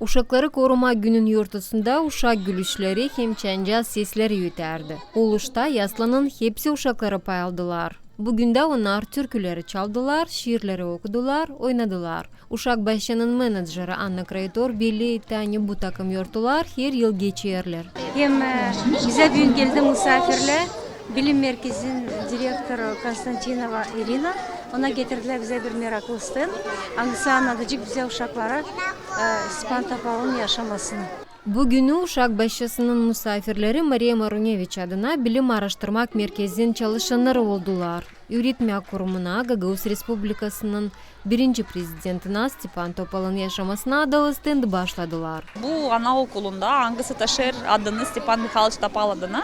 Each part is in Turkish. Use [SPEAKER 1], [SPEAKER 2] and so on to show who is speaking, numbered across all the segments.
[SPEAKER 1] ушаклары корума күнүн юртусунда ушак күлүшлери һәм чанжа сеслери үтәрде ул ушта ясланын хепси ушаклары пайалдылар Бүгүндө онар түркүлөрү чалдылар, шиирлери окудулар, ойнадылар. Ушак башчанын менеджери Анна Крайтор билли тани бу такым йортулар хер йыл
[SPEAKER 2] кечээрлер. Эми бизге бүгүн келди мусафирлер, Bilim Merkezi'nin direktörü Konstantinova Irina. Ona getirdiler bize bir meraklı stand. Hangisi anlatıcık bize uşaklara e, İspan Topal'ın yaşamasını.
[SPEAKER 1] Bugünü Uşak Başçısının misafirleri Maria Marunevich adına Bilim Araştırmak Merkezi'nin çalışanları oldular. Üretme kurumuna Gagavuz Respublikası'nın birinci prezidentine Stepan Topal'ın yaşamasına adalı stand başladılar.
[SPEAKER 3] Bu anaokulunda Angısı Taşır adını Stepan Mikhailovich Topal adına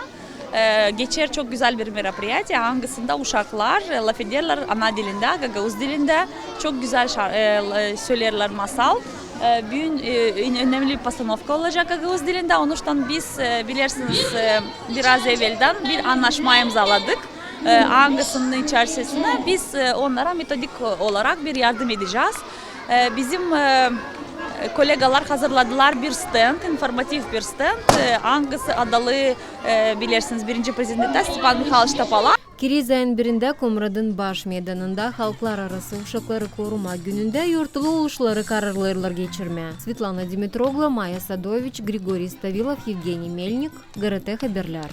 [SPEAKER 3] geçer çok güzel bir merapriyati. Angısında uşaklar e, laf ederler ana dilinde, Gagavuz dilinde. Çok güzel şar- e, söylerler masal. E, Bugün e, önemli bir pastanovka olacak Gagavuz dilinde. Onun için biz e, bilirsiniz e, biraz evvelden bir anlaşma imzaladık. E, Angısının içerisinde biz e, onlara metodik olarak bir yardım edeceğiz. E, Bizim коллегалар қазырладылар бір стенд информатив бір стенд аңғысы адалы білерсіңіз бірінші prezidentler степан Mikhailovich тапала
[SPEAKER 1] Кирез айынын биринде Комрадың баш мейданында халклар арасы ушаклары корума күнүндө юртулуу улушлары карарлырлар кечирме. Светлана Димитровла, Майя Садович, Григорий Ставилов, Евгений Мельник, ГРТ Хаберлер.